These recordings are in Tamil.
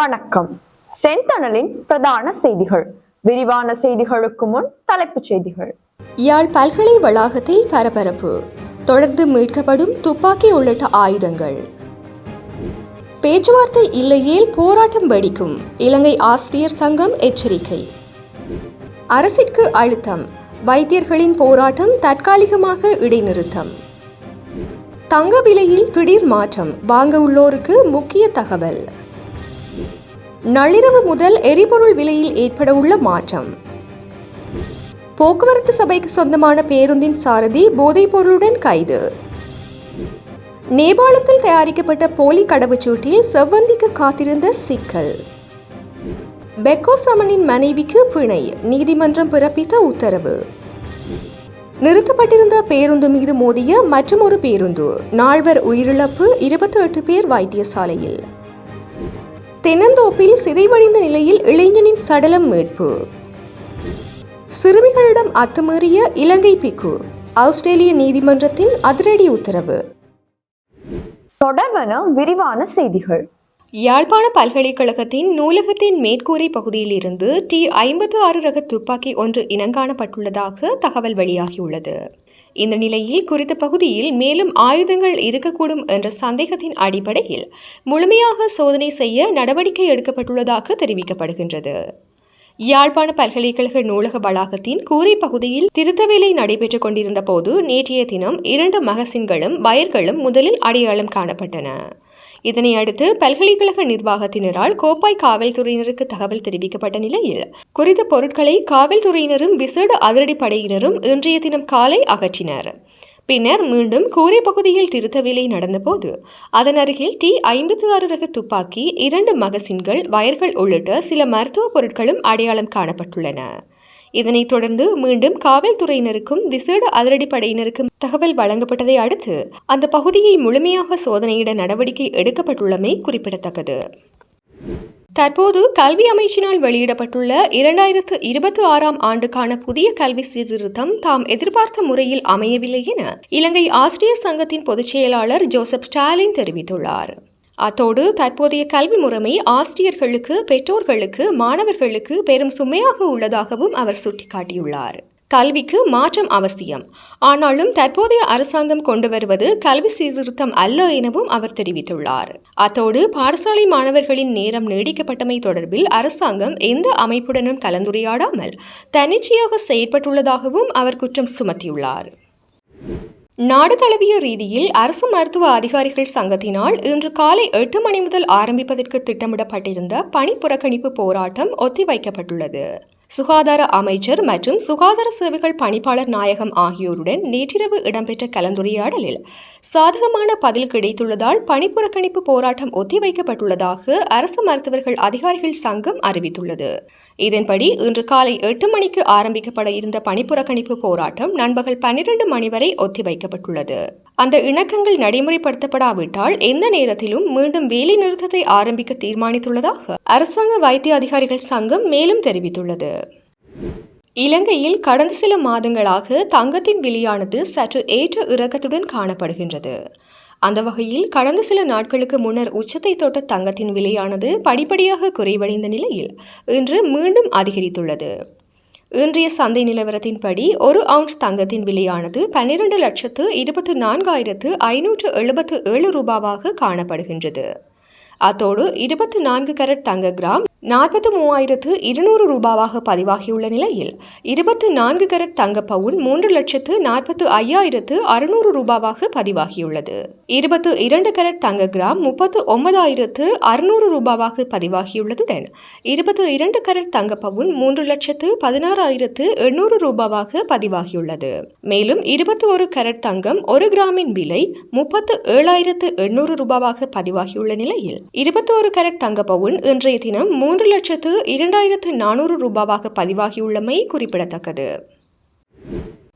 வணக்கம். செந்தணலின் பிரதான செய்திகள். விரிவான செய்திகளுக்கு முன் தலைப்புச் செய்திகள். யாழ் பல்கலை வளாகத்தில் பரபரப்பு. தொடர்ந்து மீட்கப்படும் துப்பாக்கி உள்ளிட்ட ஆயுதங்கள். பேச்சுவார்த்தை இல்லையேல் போராட்டம் வெடிக்கும். இலங்கை ஆசிரியர் சங்கம் எச்சரிக்கை. அரசிற்கு அழுத்தம். வைத்தியர்களின் போராட்டம் தற்காலிகமாக இடைநிறுத்தம். தங்க விலையில் திடீர் மாற்றம். வாங்க உள்ளோருக்கு முக்கிய தகவல். நள்ளிரவு முதல் எரிபொருள் விலையில் ஏற்பட உள்ள மாற்றம். போக்குவரத்து சபைக்கு சொந்தமான பேருந்தின் சாரதி போதைப் பொருளுடன் கைது. நேபாளத்தில் தயாரிக்கப்பட்ட போலி கடவுச்சூட்டில் செவ்வந்திக்கு காத்திருந்த சிக்கல். பெக்கோ சமனின் மனைவிக்கு பிணை நீதிமன்றம் பிறப்பித்த உத்தரவு. நிறுத்தப்பட்டிருந்த பேருந்து மீது மோதிய மற்றொரு பேருந்து நால்வர் உயிரிழப்பு இருபத்தி எட்டு பேர் வைத்தியசாலையில். தென்னந்தோப்பில் சிதைவடைந்த நிலையில் இளைஞனின் சடலம் மீட்பு. சிறுமிகளிடம் அத்துமீறிய இலங்கை பிக்கு ஆஸ்திரேலிய நீதிமன்றத்தின் அதிரடி உத்தரவு. தொடர்வன விரிவான செய்திகள். யாழ்ப்பாண பல்கலைக்கழகத்தின் நூலகத்தின் மேற்கூரை பகுதியில் இருந்து டி ஐம்பத்து ஆறு ரக துப்பாக்கி ஒன்று இனங்காணப்பட்டுள்ளதாக தகவல் வெளியாகியுள்ளது. இந்த நிலையில் குறித்த பகுதியில் மேலும் ஆயுதங்கள் இருக்கக்கூடும் என்ற சந்தேகத்தின் அடிப்படையில் முழுமையாக சோதனை செய்ய நடவடிக்கை எடுக்கப்பட்டுள்ளதாக தெரிவிக்கப்படுகின்றது. யாழ்ப்பாண பல்கலைக்கழக நூலக வளாகத்தின் கூரை பகுதியில் திருத்த வேலை நடைபெற்றுக் கொண்டிருந்த போது நேற்றைய தினம் இரண்டு மகசின்களும் வயர்களும் முதலில் அடையாளம் காணப்பட்டன. இதனை அடுத்து பல்கலைக்கழக நிர்வாகத்தினரால் கோப்பாய் காவல்துறையினருக்கு தகவல் தெரிவிக்கப்பட்ட நிலையில் குறித்த பொருட்களை காவல்துறையினரும் விசேட அதிரடிப்படையினரும் இன்றைய தினம் காலை அகற்றினர். பின்னர் மீண்டும் கூரை பகுதியில் திருத்த வேலை நடந்தபோது அதன் அருகில் டி ஐம்பத்தி ஆறு ரக துப்பாக்கி இரண்டு மகசின்கள் வயர்கள் உள்ளிட்ட சில மருத்துவ பொருட்களும் அடையாளம் காணப்பட்டுள்ளன. இதனைத் தொடர்ந்து மீண்டும் காவல்துறையினருக்கும் விசேட அதிரடிப்படையினருக்கும் தகவல் வழங்கப்பட்டதை அடுத்து அந்த பகுதியை முழுமையாக சோதனையிட நடவடிக்கை எடுக்கப்பட்டுள்ளமை குறிப்பிடத்தக்கது. தற்போது கல்வி அமைச்சினால் வெளியிடப்பட்டுள்ள இரண்டாயிரத்து இருபத்தி ஆறாம் ஆண்டுக்கான புதிய கல்வி சீர்திருத்தம் தாம் எதிர்பார்த்த முறையில் அமையவில்லை என இலங்கை ஆசிரியர் சங்கத்தின் பொதுச் செயலாளர் ஜோசப் ஸ்டாலின் தெரிவித்துள்ளார். அத்தோடு தற்போதைய கல்வி முறைமை ஆசிரியர்களுக்கு பெற்றோர்களுக்கு மாணவர்களுக்கு பெரும் சுமையாக உள்ளதாகவும் அவர் சுட்டிக்காட்டியுள்ளார். கல்விக்கு மாற்றம் அவசியம். ஆனாலும் தற்போதைய அரசாங்கம் கொண்டு வருவது கல்வி சீர்திருத்தம் அல்ல எனவும் அவர் தெரிவித்துள்ளார். அத்தோடு பாடசாலை மாணவர்களின் நேரம் நீடிக்கப்பட்டமை தொடர்பில் அரசாங்கம் எந்த அமைப்புடனும் கலந்துரையாடாமல் தன்னிச்சையாக செயற்பட்டுள்ளதாகவும் அவர் குற்றம் சுமத்தியுள்ளார். நாடு தழுவிய ரீதியில் அரசு மருத்துவ அதிகாரிகள் சங்கத்தினால் இன்று காலை எட்டு மணி முதல் ஆரம்பிப்பதற்கு திட்டமிடப்பட்டிருந்த பணி புறக்கணிப்பு போராட்டம் ஒத்திவைக்கப்பட்டுள்ளது. சுகாதார அமைச்சர் மற்றும் சுகாதார சேவைகள் பணிப்பாளர் நாயகம் ஆகியோருடன் நேற்றிரவு இடம்பெற்ற கலந்துரையாடலில் சாதகமான பதில் கிடைத்துள்ளதால் பணிப்புறக்கணிப்பு போராட்டம் ஒத்திவைக்கப்பட்டுள்ளதாக அரசு மருத்துவர்கள் அதிகாரிகள் சங்கம் அறிவித்துள்ளது. இதன்படி இன்று காலை எட்டு மணிக்கு ஆரம்பிக்கப்பட இருந்த பணிப்புறக்கணிப்பு போராட்டம் நண்பகல் பன்னிரண்டு மணி வரை ஒத்திவைக்கப்பட்டுள்ளது. அந்த இணக்கங்கள் நடைமுறைப்படுத்தப்படாவிட்டால் எந்த நேரத்திலும் மீண்டும் வேலை நிறுத்தத்தை ஆரம்பிக்க தீர்மானித்துள்ளதாக அரசாங்க வைத்திய அதிகாரிகள் சங்கம் மேலும் தெரிவித்துள்ளது. இலங்கையில் கடந்த சில மாதங்களாக தங்கத்தின் விலையானது சற்று ஏற்ற இறக்கத்துடன் காணப்படுகின்றது. அந்த வகையில் கடந்த சில நாட்களுக்கு முன்னர் உச்சத்தை தொட்ட தங்கத்தின் விலையானது படிப்படியாக குறைவடைந்த நிலையில் இன்று மீண்டும் அதிகரித்துள்ளது. இன்றைய சந்தை நிலவரத்தின்படி ஒரு அவுன்ஸ் தங்கத்தின் விலையானது பன்னிரண்டு லட்சத்து இருபத்து நான்காயிரத்து ஐநூற்று எழுபத்து ஏழு ரூபாவாக காணப்படுகின்றது. அத்தோடு இருபத்தி நான்கு கரட் தங்க கிராம் நாற்பத்தி மூவாயிரத்து இருநூறு ரூபாவாக பதிவாகியுள்ள நிலையில் இருபத்து நான்கு கரட் தங்க பவுன் மூன்று லட்சத்து நாற்பத்து ஐயாயிரத்து அறுநூறு ரூபாவாக பதிவாகியுள்ளது. இருபத்து இரண்டு கரட் தங்க கிராம் முப்பத்து ஒன்பதாயிரத்து அறுநூறு ரூபாவாக பதிவாகியுள்ளதுடன் இருபத்து இரண்டு கரட் தங்க பவுன் மூன்று லட்சத்து பதினாறாயிரத்து எண்ணூறு ரூபாவாக பதிவாகியுள்ளது. மேலும் இருபத்தி ஒரு கரட் தங்கம் ஒரு கிராமின் விலை முப்பத்து ஏழாயிரத்து எண்ணூறு ரூபாவாக பதிவாகியுள்ள நிலையில் இருபத்தோரு கரட் தங்க பவுன் இன்றைய தினம் மூன்று லட்சத்து இரண்டாயிரத்து நானூறு ரூபாவாக பதிவாகியுள்ளமை குறிப்பிடத்தக்கது.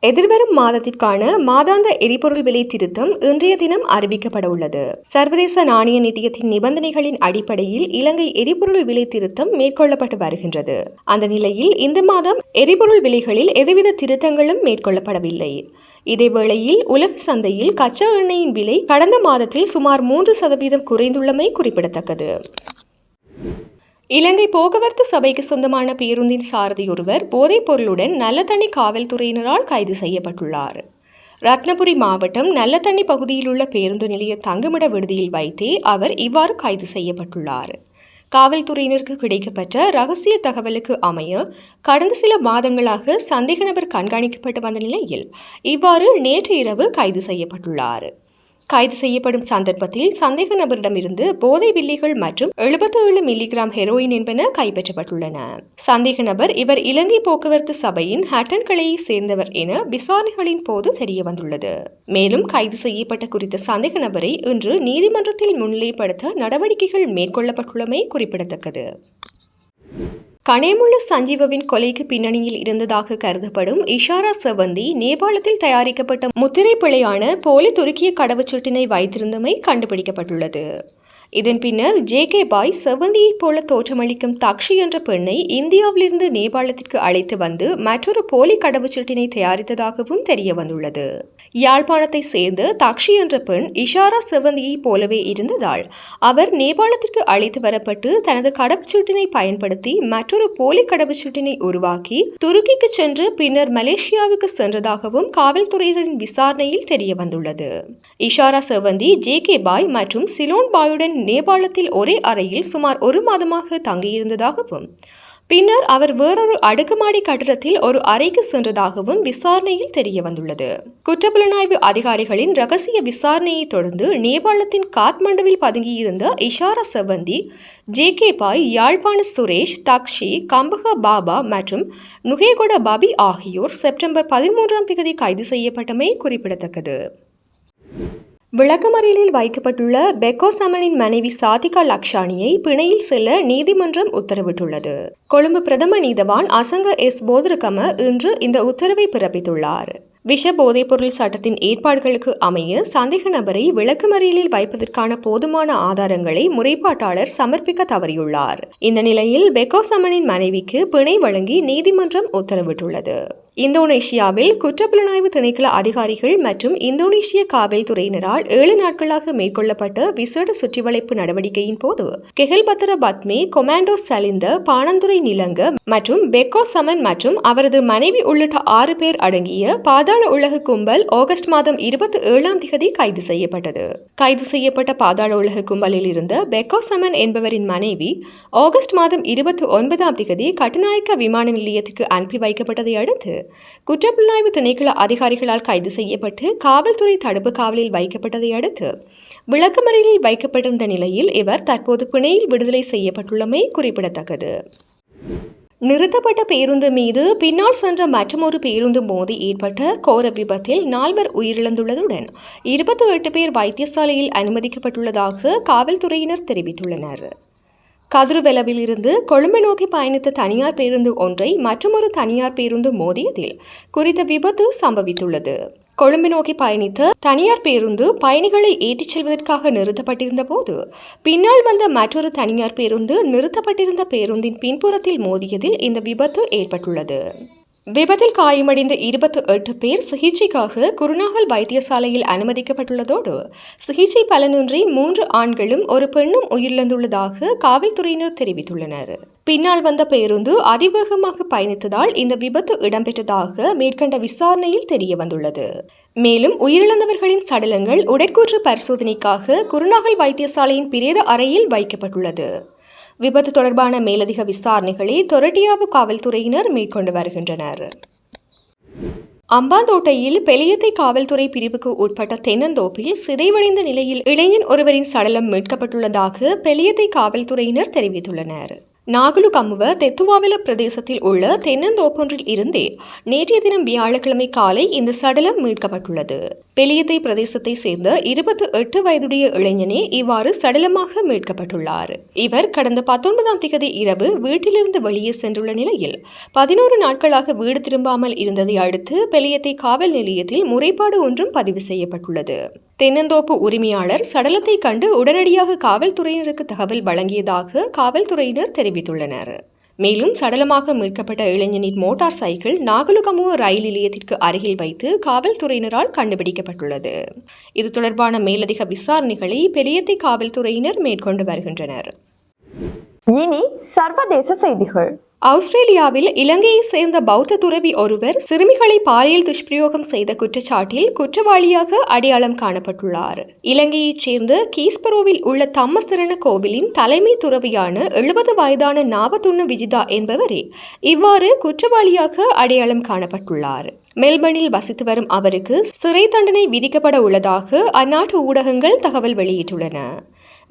எதிர்வரும் மாதத்திற்கான மாதாந்த எரிபொருள் விலை திருத்தம் இன்றைய தினம் அறிவிக்கப்பட உள்ளது. சர்வதேச நாணய நிதியத்தின் நிபந்தனைகளின் அடிப்படையில் இலங்கை எரிபொருள் விலை திருத்தம் மேற்கொள்ளப்பட்டு வருகின்றது. அந்த நிலையில் இந்த மாதம் எரிபொருள் விலைகளில் எதுவித திருத்தங்களும் மேற்கொள்ளப்படவில்லை. இதேவேளையில் உலக சந்தையில் கச்சா எண்ணெயின் விலை கடந்த மாதத்தில் சுமார் மூன்று சதவீதம் குறைந்துள்ளமை குறிப்பிடத்தக்கது. இலங்கை போக்குவரத்து சபைக்கு சொந்தமான பேருந்தின் சாரதி ஒருவர் போதைப் பொருளுடன் நல்லதண்ணி காவல்துறையினரால் கைது செய்யப்பட்டுள்ளார். ரத்னபுரி மாவட்டம் நல்லதண்ணி பகுதியில் உள்ள பேருந்து நிலைய தங்குமிட விடுதியில் வைத்தே அவர் இவ்வாறு கைது செய்யப்பட்டுள்ளார். காவல்துறையினருக்கு கிடைக்கப்பட்ட ரகசிய தகவலுக்கு அமைய கடந்த சில மாதங்களாக சந்தேக நபர் கண்காணிக்கப்பட்டு வந்த நிலையில் இவ்வாறு நேற்று இரவு கைது செய்யப்பட்டுள்ளார். கைது செய்யப்படும் சந்தர்ப்பத்தில் சந்தேக நபரிடமிருந்து போதை வில்லிகள் மற்றும் 77 ஏழு மில்லிகிராம் ஹெரோயின் என்பன கைப்பற்றப்பட்டுள்ளன. சந்தேக நபர் இவர் இலங்கை போக்குவரத்து சபையின் ஹட்டன் கிளையை சேர்ந்தவர் என விசாரணைகளின் போது தெரிய வந்துள்ளது மேலும் கைது செய்யப்பட்ட குறித்த சந்தேக நபரை இன்று நீதிமன்றத்தில் முன்னிலைப்படுத்த நடவடிக்கைகள் மேற்கொள்ளப்பட்டுள்ளமை குறிப்பிடத்தக்கது. கனேமுள்ள சஞ்சீவவின் கொலைக்கு பின்னணியில் இருந்ததாக கருதப்படும் இஷாரா செவந்தி நேபாளத்தில் தயாரிக்கப்பட்ட முத்திரை பிழையான போலி துருக்கிய கடவுச்சொட்டினை வைத்திருந்தமை கண்டுபிடிக்கப்பட்டுள்ளது. இதன் பின்னர் ஜே கே பாய் செவந்தியைப் போல தோற்றமளிக்கும் தக்ஷி என்ற பெண்ணை இந்தியாவிலிருந்து நேபாளத்திற்கு அழைத்து வந்து மற்றொரு போலி கடவுச்சீட்டினை தயாரித்ததாகவும் தெரிய வந்துள்ளது. யாழ்ப்பாணத்தை சேர்ந்த தக்ஷி என்ற பெண் இஷாரா செவந்தியைப் போலவே இருந்ததால் அவர் நேபாளத்திற்கு அழைத்து வரப்பட்டு தனது கடவுச்சீட்டினை பயன்படுத்தி மற்றொரு போலி கடவுச்சீட்டினை உருவாக்கி துருக்கிக்கு சென்று பின்னர் மலேசியாவுக்கு சென்றதாகவும் காவல்துறையினரின் விசாரணையில் தெரிய வந்துள்ளது. இஷாரா செவந்தி ஜே கே பாய் மற்றும் சிலோன் பாயுடன் நேபாளத்தில் ஒரே அறையில் சுமார் ஒரு மாதமாக தங்கியிருந்ததாகவும் பின்னர் அவர் வேறொரு அடுக்குமாடி கட்டிடத்தில் ஒரு அறைக்கு சென்றதாகவும் விசாரணையில் தெரிய வந்துள்ளது குற்றப்புலனாய்வு அதிகாரிகளின் ரகசிய விசாரணையை தொடர்ந்து நேபாளத்தின் காத்மண்டுவில் பதுங்கியிருந்த இஷாரா செவந்தி ஜே கே பாய் யாழ்ப்பாண சுரேஷ் தக்ஷி கம்பக பாபா மற்றும் நுகேகொட பபி ஆகியோர் செப்டம்பர் பதிமூன்றாம் தேதி கைது செய்யப்பட்டமை குறிப்பிடத்தக்கது. விளக்கமறியலில் வைக்கப்பட்டுள்ள பெக்கோ சமனின் மனைவி சாதிகா லக்ஷானியை பிணையில் செல்ல நீதிமன்றம் உத்தரவிட்டுள்ளது. கொழும்பு பிரதம நீதவான் அசங்க எஸ். போதரகம இன்று இந்த உத்தரவை பிறப்பித்துள்ளார். விஷ போதைப்பொருள் சட்டத்தின் ஏற்பாடுகளுக்கு அமைய சந்தேக நபரை விளக்கமறியலில் வைப்பதற்கான போதுமான ஆதாரங்களை முறைப்பாட்டாளர் சமர்ப்பிக்க தவறியுள்ளார். இந்த நிலையில் பெக்கோ சமனின் மனைவிக்கு பிணை வழங்கி நீதிமன்றம் உத்தரவிட்டுள்ளது. இந்தோனேஷியாவில் குற்றப்புலனாய்வு திணைக்கள அதிகாரிகள் மற்றும் இந்தோனேஷிய காவல்துறையினரால் ஏழு நாட்களாக மேற்கொள்ளப்பட்ட விசேட சுற்றிவளைப்பு நடவடிக்கையின் போது கெஹல்பத்தர பத்மே கொமாண்டோ சலிந்த பாணந்துரை நிலங்க மற்றும் பெக்கோ சமன் மற்றும் அவரது மனைவி உள்ளிட்ட ஆறு பேர் அடங்கிய பாதாள உலக கும்பல் ஆகஸ்ட் மாதம் இருபத்தி ஏழாம் திகதி கைது செய்யப்பட்டது. கைது செய்யப்பட்ட பாதாள உலக கும்பலில் இருந்த பெக்கோ சமன் என்பவரின் மனைவி ஆகஸ்ட் மாதம் இருபத்தி ஒன்பதாம் திகதி கட்டுநாயக்க விமான நிலையத்துக்கு அனுப்பி வைக்கப்பட்டதை அடுத்து குற்றப்புலனாய்வு திணைக்கள அதிகாரிகளால் கைது செய்யப்பட்டு காவல்துறை தடுப்பு காவலில் வைக்கப்பட்டதை அடுத்து விளக்கமறையில் வைக்கப்பட்டிருந்த நிலையில் இவர் தற்போது பிணையில் விடுதலை செய்யப்பட்டுள்ளமை குறிப்பிடத்தக்கது. நிறுத்தப்பட்ட பேருந்து மீது பின்னால் சென்ற மற்றொரு பேருந்து மோதி ஏற்பட்ட கோர விபத்தில் நால்வர் உயிரிழந்துள்ளதுடன் இருபத்தி எட்டு பேர் வைத்தியசாலையில் அனுமதிக்கப்பட்டுள்ளதாக காவல்துறையினர் தெரிவித்துள்ளனர். கதிர்வெலவில் இருந்து கொழும்பு நோக்கி பயணித்த தனியார் பேருந்து ஒன்றை மற்றொரு தனியார் பேருந்து மோதியதில் குறித்த விபத்து சம்பவித்துள்ளது. கொழும்பு நோக்கி பயணித்த தனியார் பேருந்து பயணிகளை ஏற்றிச் செல்வதற்காக நிறுத்தப்பட்டிருந்த போது பின்னால் வந்த மற்றொரு தனியார் பேருந்து நிறுத்தப்பட்டிருந்த பேருந்தின் பின்புறத்தில் மோதியதில் இந்த விபத்து ஏற்பட்டுள்ளது. விபத்தில் காயமடைந்த இருபத்தி எட்டு பேர் சிகிச்சைக்காக குருநாகல் வைத்தியசாலையில் அனுமதிக்கப்பட்டுள்ளதோடு சிகிச்சை பலனின்றி மூன்று ஆண்களும் ஒரு பெண்ணும் உயிரிழந்துள்ளதாக காவல்துறையினர் தெரிவித்துள்ளனர். பின்னால் வந்த பேருந்து அதிவேகமாக பயணித்ததால் இந்த விபத்து இடம்பெற்றதாக மேற்கண்ட விசாரணையில் தெரிய வந்துள்ளது மேலும் உயிரிழந்தவர்களின் சடலங்கள் உடற்கூற்று பரிசோதனைக்காக குருநாகல் வைத்தியசாலையின் பிரேத அறையில் வைக்கப்பட்டுள்ளது. விபத்து தொடர்பான மேலதிக விசாரணைகளை தொரட்டியாவு காவல்துறையினர் மேற்கொண்டு வருகின்றனர். அம்பாந்தோட்டையில் பெலியத்தை காவல்துறை பிரிவுக்கு உட்பட்ட தென்னந்தோப்பில் சிதைவடைந்த நிலையில் இளைஞன் ஒருவரின் சடலம் மீட்கப்பட்டுள்ளதாக பெலியத்தை காவல்துறையினர் தெரிவித்துள்ளனர். நாகுலு கமுவ தெத்துவாவில பிரதேசத்தில் உள்ள தென்னந்தோப்பொன்றில் இருந்தே நேற்றைய தினம் வியாழக்கிழமை காலை இந்த சடலம் மீட்கப்பட்டுள்ளது. பெலியத்தை பிரதேசத்தை சேர்ந்த இருபத்தி எட்டு வயதுடைய இளைஞனே இவ்வாறு சடலமாக மீட்கப்பட்டுள்ளார். இவர் கடந்த பத்தொன்பதாம் தேதி இரவு வீட்டிலிருந்து வெளியே சென்றுள்ள நிலையில் பதினோரு நாட்களாக வீடு திரும்பாமல் இருந்ததை அடுத்து பெலியத்தை காவல் நிலையத்தில் முறைப்பாடு ஒன்றும் பதிவு செய்யப்பட்டுள்ளது. தென்னந்தோப்பு உரிமையாளர் சடலத்தை கண்டு உடனடியாக காவல்துறையினருக்கு தகவல் வழங்கியதாக காவல்துறையினர் தெரிவித்துள்ளனர். மேலும் சடலமாக மீட்கப்பட்ட இளைஞனின் மோட்டார் சைக்கிள் நாகலுகமுவ ரயில் நிலையத்திற்கு அருகில் வைத்து காவல்துறையினரால் கண்டுபிடிக்கப்பட்டுள்ளது. இது தொடர்பான மேலதிக விசாரணைகளை பெரியத்தை காவல்துறையினர் மேற்கொண்டு வருகின்றனர். இனி சர்வதேச செய்திகள். ஆஸ்திரேலியாவில் இலங்கையைச் சேர்ந்த பௌத்த துறவி ஒருவர் சிறுமிகளை பாலியல் துஷ்பிரயோகம் செய்த குற்றச்சாட்டில் குற்றவாளியாக அடையாளம் காணப்பட்டுள்ளார். இலங்கையைச் சேர்ந்த கீஸ்பரோவில் உள்ள தம்மசரண கோவிலின் தலைமை துறவியான எழுபது வயதான நாபத்துண்ண விஜிதா என்பவரே இவ்வாறு குற்றவாளியாக அடையாளம் காணப்பட்டுள்ளார். மெல்பர்னில் வசித்து வரும் அவருக்கு சிறை தண்டனை விதிக்கப்பட உள்ளதாக அந்நாட்டு ஊடகங்கள் தகவல் வெளியிட்டுள்ளன.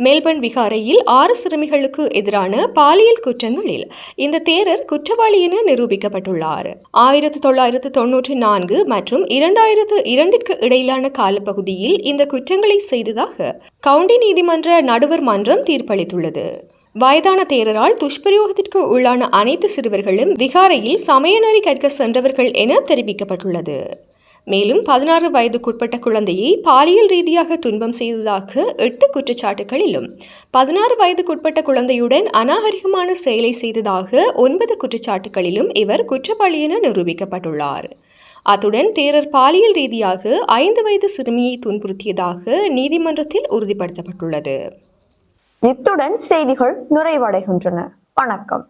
மெல்பர்ன் விகாரையில் ஆறு சிறுமிகளுக்கு எதிரான பாலியல் குற்றங்களில் இந்த தேரர் குற்றவாளி என நிரூபிக்கப்பட்டுள்ளார். ஆயிரத்து தொள்ளாயிரத்து தொன்னூற்றி நான்கு மற்றும் இரண்டாயிரத்து இரண்டிற்கு இடையிலான காலப்பகுதியில் இந்த குற்றங்களை செய்ததாக கவுண்டி நீதிமன்ற நடுவர் மன்றம் தீர்ப்பளித்துள்ளது. வயதான தேரரால் துஷ்பிரயோகத்திற்கு உள்ளான அனைத்து சிறுவர்களும் விகாரையில் சமயநெறி கற்க சென்றவர்கள் என தெரிவிக்கப்பட்டுள்ளது. மேலும் பதினாறு வயதுக்குட்பட்ட குழந்தையை பாலியல் ரீதியாக துன்பம் செய்ததாக எட்டு குற்றச்சாட்டுகளிலும் பதினாறு வயதுக்குட்பட்ட குழந்தையுடன் அநாகரிகமான செயலை செய்ததாக ஒன்பது குற்றச்சாட்டுகளிலும் இவர் குற்றவாளி என நிரூபிக்கப்பட்டுள்ளார். அத்துடன் தேரர் பாலியல் ரீதியாக ஐந்து வயது சிறுமியை துன்புறுத்தியதாக நீதிமன்றத்தில் உறுதிப்படுத்தப்பட்டுள்ளது. இத்துடன் செய்திகள் நிறைவடைகின்றன. வணக்கம்.